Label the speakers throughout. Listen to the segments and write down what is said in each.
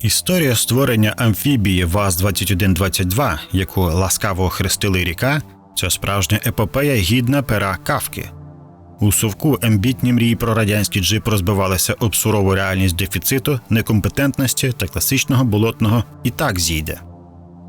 Speaker 1: Історія створення амфібії ВАЗ-2122, яку ласкаво охрестили ріка, це справжня епопея гідна пера кавки. У совку амбітні мрії про радянський джип розбивалися об сурову реальність дефіциту, некомпетентності та класичного болотного і так зійде.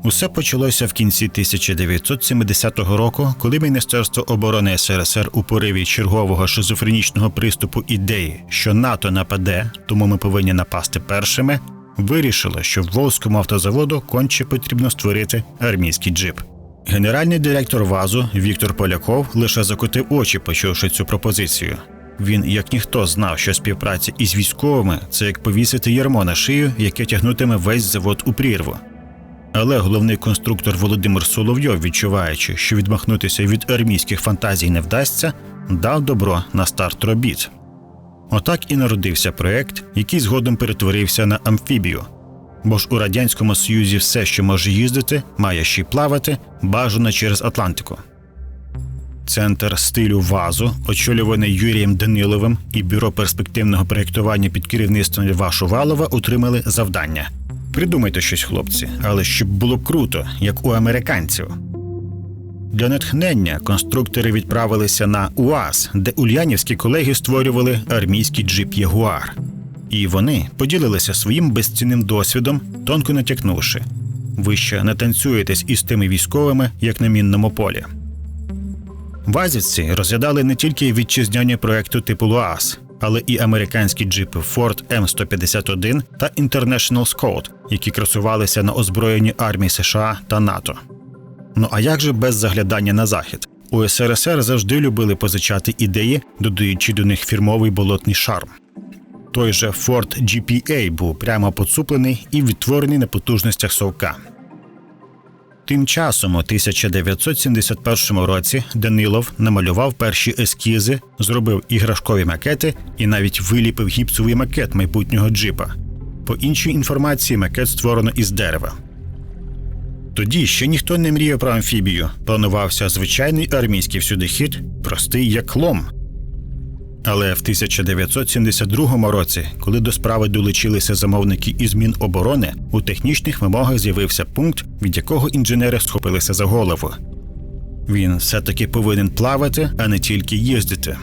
Speaker 1: Усе почалося в кінці 1970 року, коли Міністерство оборони СРСР у пориві чергового шизофренічного приступу ідеї, що НАТО нападе, тому ми повинні напасти першими, вирішило, що Волзькому автозаводу конче потрібно створити армійський джип. Генеральний директор ВАЗу Віктор Поляков лише закотив очі, почувши цю пропозицію. Він, як ніхто, знав, що співпраця із військовими це як повісити ярмо на шию, яке тягнутиме весь завод у прірву. Але головний конструктор Володимир Соловйов, відчуваючи, що відмахнутися від армійських фантазій не вдасться, дав добро на старт робіт. Отак і народився проект, який згодом перетворився на амфібію. Бо ж у радянському союзі все, що може їздити, має ще й плавати, бажано через Атлантику. Центр стилю ВАЗу, очолюваний Юрієм Даниловим і бюро перспективного проєктування під керівництвом Льва Шувалова отримали завдання. Придумайте щось, хлопці, але щоб було круто, як у американців. Для натхнення конструктори відправилися на УАЗ, де ульянівські колеги створювали армійський джип Ягуар. І вони поділилися своїм безцінним досвідом, тонко натякнувши. Ви ще не танцюєтесь із тими військовими, як на мінному полі. Вазівці розглядали не тільки вітчизняні проекти типу ЛУАЗ, але і американські джипи Ford M151 та International Scout, які красувалися на озброєнні армії США та НАТО. Ну а як же без заглядання на захід? У СРСР завжди любили позичати ідеї, додаючи до них фірмовий болотний шарм. Той же Ford GPA був прямо поцуплений і відтворений на потужностях совка. Тим часом, у 1971 році, Данилов намалював перші ескізи, зробив іграшкові макети і навіть виліпив гіпсовий макет майбутнього джипа. По іншій інформації, макет створено із дерева. Тоді ще ніхто не мріяв про амфібію. Планувався звичайний армійський всюдихід, простий як лом. Але в 1972 році, коли до справи долучилися замовники із Міноборони, у технічних вимогах з'явився пункт, від якого інженери схопилися за голову. Він все-таки повинен плавати, а не тільки їздити.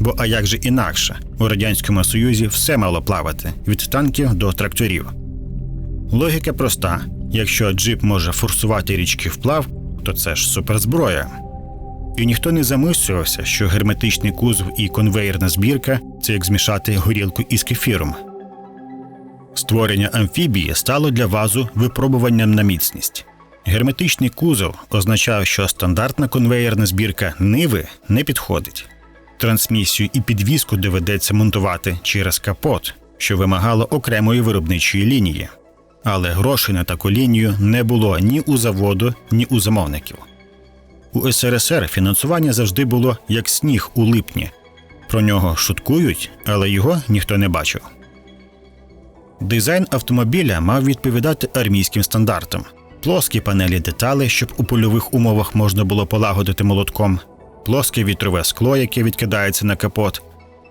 Speaker 1: Бо а як же інакше, у радянському союзі все мало плавати від танків до тракторів. Логіка проста: якщо джип може форсувати річки вплав, то це ж суперзброя. І ніхто не замислювався, що герметичний кузов і конвейерна збірка це як змішати горілку із кефіром. Створення амфібії стало для вазу випробуванням на міцність. Герметичний кузов означав, що стандартна конвеєрна збірка ниви не підходить. Трансмісію і підвіску доведеться монтувати через капот, що вимагало окремої виробничої лінії. Але грошей на таку лінію не було ні у заводу, ні у замовників. У СРСР фінансування завжди було як сніг у липні. Про нього шуткують, але його ніхто не бачив. Дизайн автомобіля мав відповідати армійським стандартам: плоскі панелі деталей, щоб у польових умовах можна було полагодити молотком, плоске вітрове скло, яке відкидається на капот,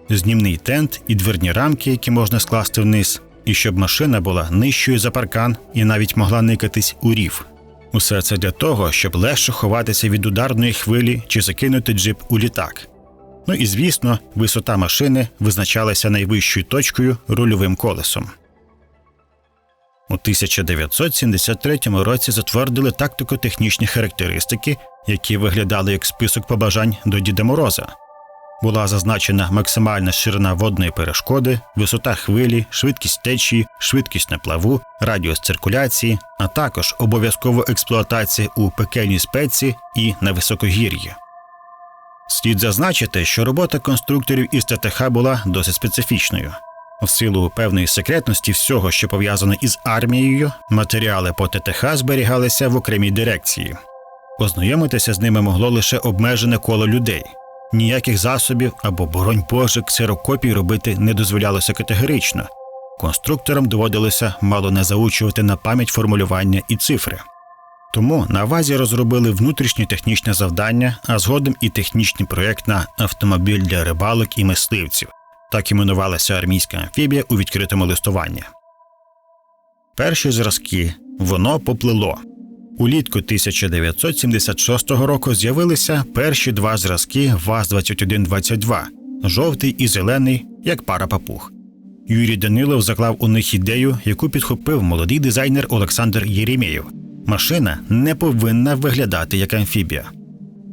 Speaker 1: знімний тент і дверні рамки, які можна скласти вниз, і щоб машина була нижчою за паркан і навіть могла никатись у рів. Усе це для того, щоб легше ховатися від ударної хвилі чи закинути джип у літак. Ну і звісно, висота машини визначалася найвищою точкою рульовим колесом. У 1973 році затвердили тактико-технічні характеристики, які виглядали як список побажань до Діда Мороза. Була зазначена максимальна ширина водної перешкоди, висота хвилі, швидкість течії, швидкість на плаву, радіус циркуляції, а також обов'язкова експлуатація у пекельній спеці і на високогір'ї. Слід зазначити, що робота конструкторів із ТТХ була досить специфічною. В силу певної секретності всього, що пов'язано із армією, матеріали по ТТХ зберігалися в окремій дирекції. Ознайомитися з ними могло лише обмежене коло людей. Ніяких засобів або, боронь Боже, ксерокопій робити не дозволялося категорично. Конструкторам доводилося мало не заучувати на пам'ять формулювання і цифри. Тому на вазі розробили внутрішнє технічне завдання, а згодом і технічний проєкт на автомобіль для рибалок і мисливців. Так іменувалася армійська амфібія у відкритому листуванні. Перші зразки воно поплило. Улітку 1976 року з'явилися перші два зразки ВАЗ-2122 жовтий і зелений, як пара папуг. Юрій Данилов заклав у них ідею, яку підхопив молодий дизайнер Олександр Єремєєв. Машина не повинна виглядати як амфібія.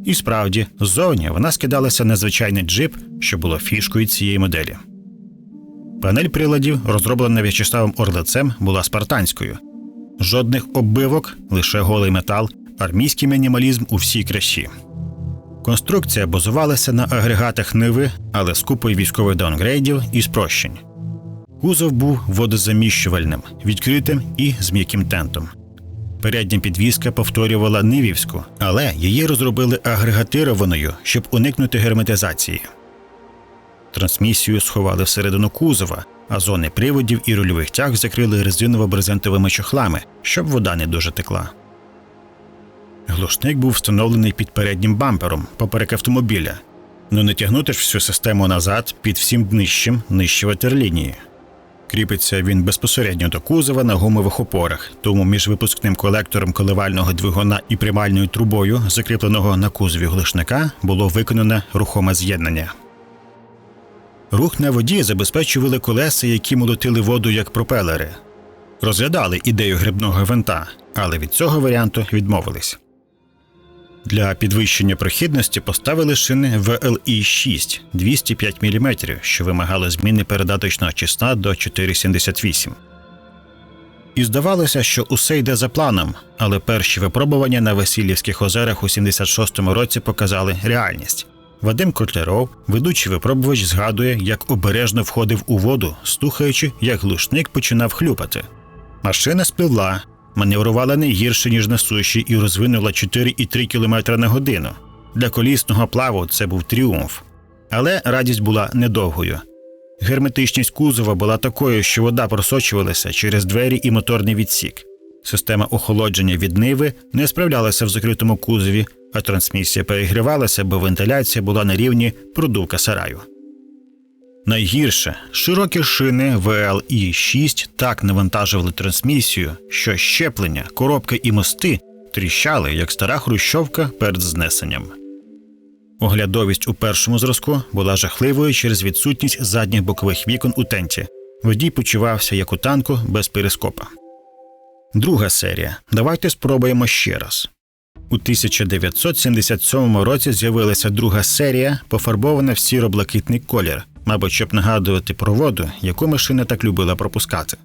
Speaker 1: І справді, ззовні вона скидалася на звичайний джип, що було фішкою цієї моделі. Панель приладів, розроблена В'ячеславом Орлецем, була спартанською. Жодних оббивок, лише голий метал, армійський мінімалізм у всій красі. Конструкція базувалася на агрегатах Ниви, але з купою військових даунгрейдів і спрощень. Кузов був водозаміщувальним, відкритим і з м'яким тентом. Передня підвізка повторювала Нивівську, але її розробили агрегатированою, щоб уникнути герметизації. Трансмісію сховали всередину кузова, а зони приводів і рульових тяг закрили резиново-брезентовими чохлами, щоб вода не дуже текла. Глушник був встановлений під переднім бампером поперек автомобіля. Ну не тягнути ж всю систему назад під всім днищем нижче ватерлінії. Кріпиться він безпосередньо до кузова на гумових опорах, тому між випускним колектором коливального двигуна і приймальною трубою, закріпленого на кузові глушника, було виконане рухоме з'єднання. Рух на воді забезпечували колеса, які молотили воду як пропелери. Розглядали ідею грибного винта, але від цього варіанту відмовились. Для підвищення прохідності поставили шини VLI 6 205 мм, що вимагало зміни передаточного числа до 4,78. І здавалося, що усе йде за планом, але перші випробування на Васильівських озерах у 76-му році показали реальність. Вадим Котляров, ведучий випробувач, згадує, як обережно входив у воду, слухаючи, як глушник починав хлюпати. Машина спливла, маневрувала не гірше, ніж на суші, і розвинула 4,3 км на годину. Для колісного плаву це був тріумф. Але радість була недовгою. Герметичність кузова була такою, що вода просочувалася через двері і моторний відсік. Система охолодження від ниви не справлялася в закритому кузові, а трансмісія перегрівалася, бо вентиляція була на рівні продувка сараю. Найгірше широкі шини VLI 6 так навантажували трансмісію, що щеплення, коробки і мости тріщали, як стара хрущовка перед знесенням. Оглядовість у першому зразку була жахливою через відсутність задніх бокових вікон у тенті. Водій почувався як у танку без перископа. Друга серія. Давайте спробуємо ще раз. У 1977 році з'явилася друга серія, пофарбована в сіро-блакитний колір, мабуть, щоб нагадувати про воду, яку машина так любила пропускати.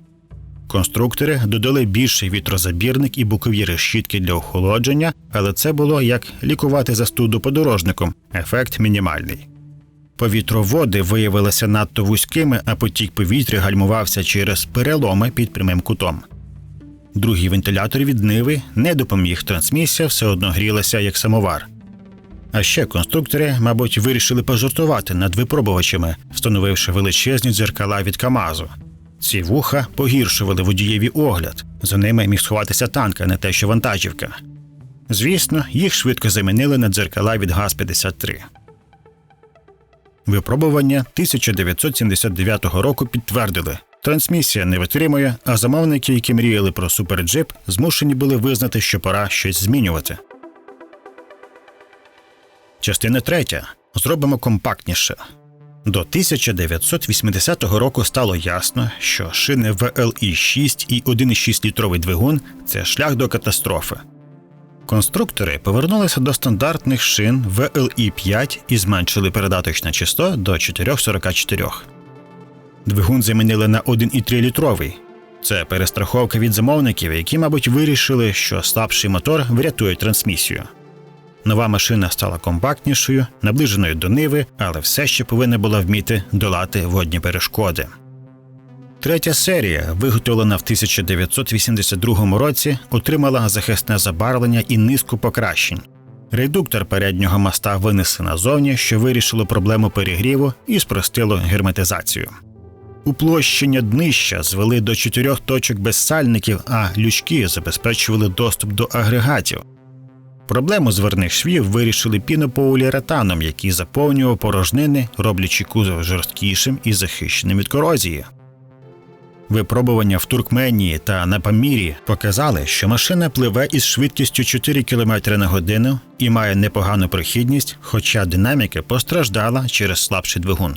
Speaker 1: Конструктори додали більший вітрозабірник і бокові решітки для охолодження, але це було як лікувати застуду подорожником ефект мінімальний. Повітроводи виявилися надто вузькими, а потік повітря гальмувався через переломи під прямим кутом. Другий вентилятор від Ниви не допоміг, трансмісія все одно грілася як самовар. А ще конструктори, мабуть, вирішили пожартувати над випробувачами, встановивши величезні дзеркала від Камазу. Ці вуха погіршували водієві огляд, за ними міг сховатися танк, а не те, що вантажівка. Звісно, їх швидко замінили на дзеркала від ГАЗ-53. Випробування 1979 року підтвердили, трансмісія не витримує, а замовники, які мріяли про суперджип, змушені були визнати, що пора щось змінювати. Частина третя. Зробимо компактніше. До 1980 року стало ясно, що шини VLI 6 і 1,6 літровий двигун це шлях до катастрофи. Конструктори повернулися до стандартних шин VLI 5 і зменшили передаточне число до 4,44. Двигун замінили на 1,3 літровий. Це перестраховка від замовників, які, мабуть, вирішили, що слабший мотор врятує трансмісію. Нова машина стала компактнішою, наближеною до ниви, але все ще повинна була вміти долати водні перешкоди. Третя серія, виготовлена в 1982 році, отримала захисне забарвлення і низку покращень. Редуктор переднього моста винесли назовні, що вирішило проблему перегріву і спростило герметизацію. Уплощення днища звели до чотирьох точок без сальників, а лючки забезпечували доступ до агрегатів. Проблему зверних швів вирішили пінополіуретаном, який заповнював порожнини, роблячи кузов жорсткішим і захищеним від корозії. Випробування в Туркменії та на Памірі показали, що машина пливе із швидкістю 4 км на годину і має непогану прохідність, хоча динаміка постраждала через слабший двигун.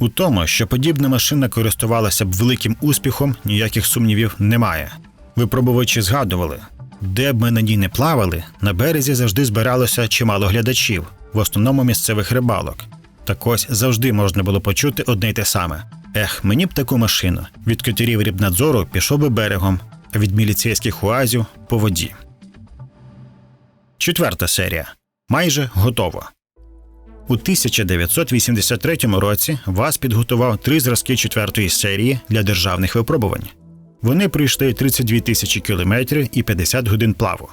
Speaker 1: У тому, що подібна машина користувалася б великим успіхом, ніяких сумнівів немає. Випробувачі згадували, де б ми на ній не плавали, на березі завжди збиралося чимало глядачів, в основному місцевих рибалок. Так ось завжди можна було почути одне й те саме: ех, мені б таку машину. Від катерів рібнадзору пішов би берегом, а від міліцейських уазів по воді. Четверта серія. Майже готово. У 1983 році ВАЗ підготував три зразки четвертої серії для державних випробувань. Вони пройшли 32 тисячі кілометрів і 50 годин плаву.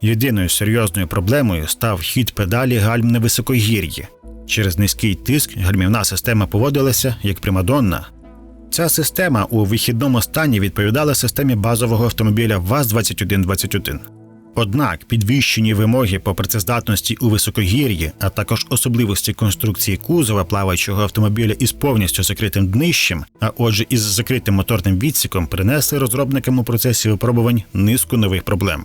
Speaker 1: Єдиною серйозною проблемою став хід педалі гальм на високогір'ї. Через низький тиск гальмівна система поводилася як примадонна. Ця система у вихідному стані відповідала системі базового автомобіля ВАЗ-2121. Однак підвищені вимоги по працездатності у високогір'ї, а також особливості конструкції кузова плаваючого автомобіля із повністю закритим днищем, а отже, із закритим моторним відсіком, принесли розробникам у процесі випробувань низку нових проблем.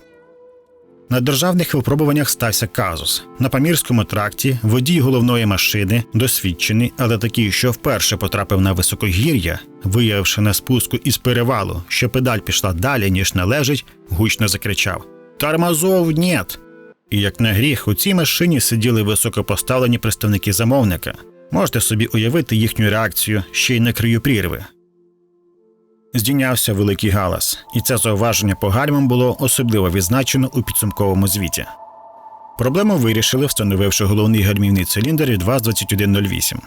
Speaker 1: На державних випробуваннях стався казус. На Памірському тракті водій головної машини, досвідчений, але такий, що вперше потрапив на високогір'я, виявивши на спуску із перевалу, що педаль пішла далі, ніж належить, гучно закричав: Тормозов нет! І як на гріх, у цій машині сиділи високопоставлені представники замовника. Можете собі уявити їхню реакцію ще й на краю прірви. Здійнявся великий галас, і це зауваження по гальмам було особливо відзначено у підсумковому звіті. Проблему вирішили, встановивши головний гальмівний циліндр від ВАЗ-2108.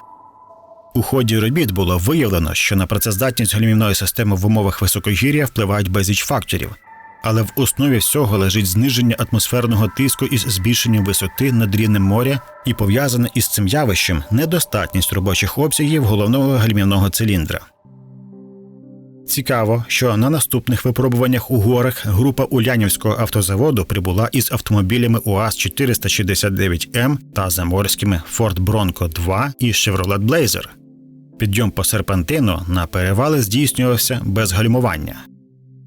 Speaker 1: У ході робіт було виявлено, що на працездатність гальмівної системи в умовах високогір'я впливають безліч факторів, але в основі всього лежить зниження атмосферного тиску із збільшенням висоти над рівнем моря і пов'язане із цим явищем недостатність робочих обсягів головного гальмівного циліндра. Цікаво, що на наступних випробуваннях у горах група Улянівського автозаводу прибула із автомобілями УАЗ 469 м та заморськими Ford Bronco 2 і Chevrolet Blazer. Підйом по серпантину на перевали здійснювався без гальмування.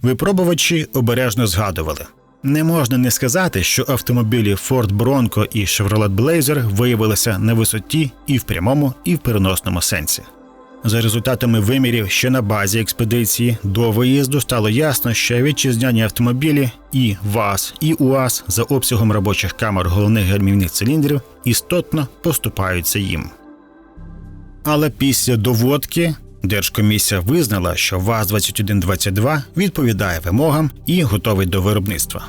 Speaker 1: Випробувачі обережно згадували. Не можна не сказати, що автомобілі Ford Bronco і Chevrolet Blazer виявилися на висоті і в прямому, і в переносному сенсі. За результатами вимірів ще на базі експедиції до виїзду стало ясно, що вітчизняні автомобілі і ВАЗ, і УАЗ за обсягом робочих камер головних гальмівних циліндрів істотно поступаються їм. Але після доводки Держкомісія визнала, що ВАЗ-2122 відповідає вимогам і готовий до виробництва.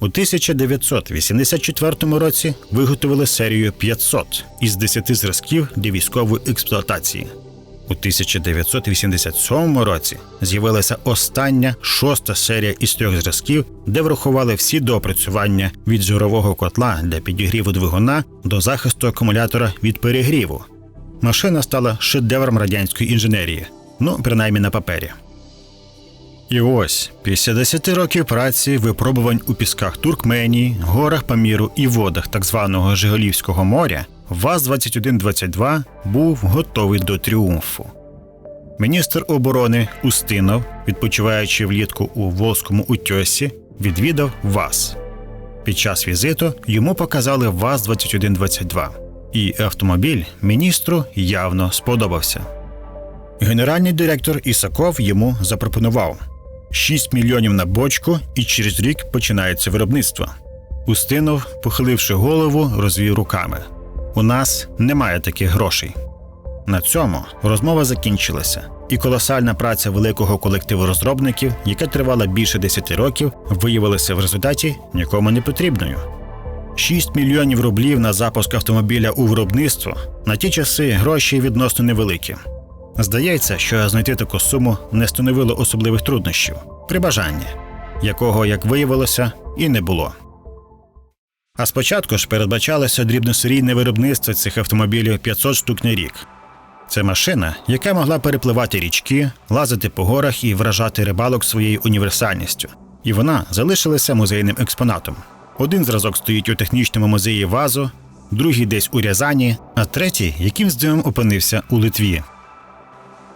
Speaker 1: У 1984 році виготовили серію 500 із 10 зразків для військової експлуатації. У 1987 році з'явилася остання шоста серія із трьох зразків, де врахували всі доопрацювання від жирового котла для підігріву двигуна до захисту акумулятора від перегріву. Машина стала шедевром радянської інженерії, ну принаймні на папері. І ось після 10 років праці, випробувань у пісках Туркменії, горах Паміру і водах так званого Жиголівського моря, ВАЗ-2122 був готовий до тріумфу. Міністр оборони Устинов, відпочиваючи влітку у Волзькому утьосі, відвідав ВАЗ. Під час візиту йому показали ВАЗ-2122, і автомобіль міністру явно сподобався. Генеральний директор Ісаков йому запропонував 6 мільйонів на бочку, і через рік починається виробництво. Устинов, похиливши голову, розвів руками. У нас немає таких грошей. На цьому розмова закінчилася, і колосальна праця великого колективу розробників, яка тривала більше 10 років, виявилася в результаті нікому не потрібною. 6 мільйонів рублів на запуск автомобіля у виробництво на ті часи гроші відносно невеликі. Здається, що знайти таку суму не становило особливих труднощів при бажанні, якого, як виявилося, і не було. А спочатку ж передбачалося дрібносерійне виробництво цих автомобілів 500 штук на рік. Це машина, яка могла перепливати річки, лазити по горах і вражати рибалок своєю універсальністю. І вона залишилася музейним експонатом. Один зразок стоїть у технічному музеї Вазу, другий десь у Рязані, а третій якимсь дивом опинився у Литві.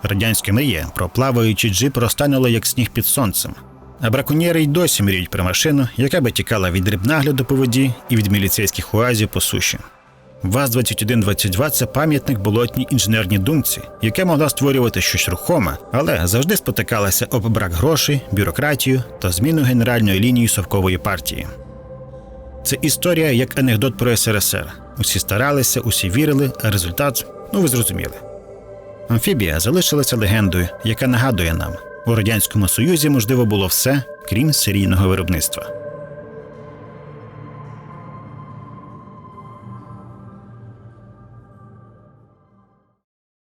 Speaker 1: Радянська мрія про плаваючий джип розтанула як сніг під сонцем. А браконьєри й досі мріють про машину, яка би тікала від рибнагляду по воді і від міліцейських оазів по суші. ВАЗ-2122 – це пам'ятник болотній інженерній думці, яка могла створювати щось рухоме, але завжди спотикалася об брак грошей, бюрократію та зміну генеральної лінії совкової партії. Це історія як анекдот про СРСР. Усі старалися, усі вірили, а результат ну ви зрозуміли. Амфібія залишилася легендою, яка нагадує нам, у радянському союзі можливо було все, крім серійного виробництва.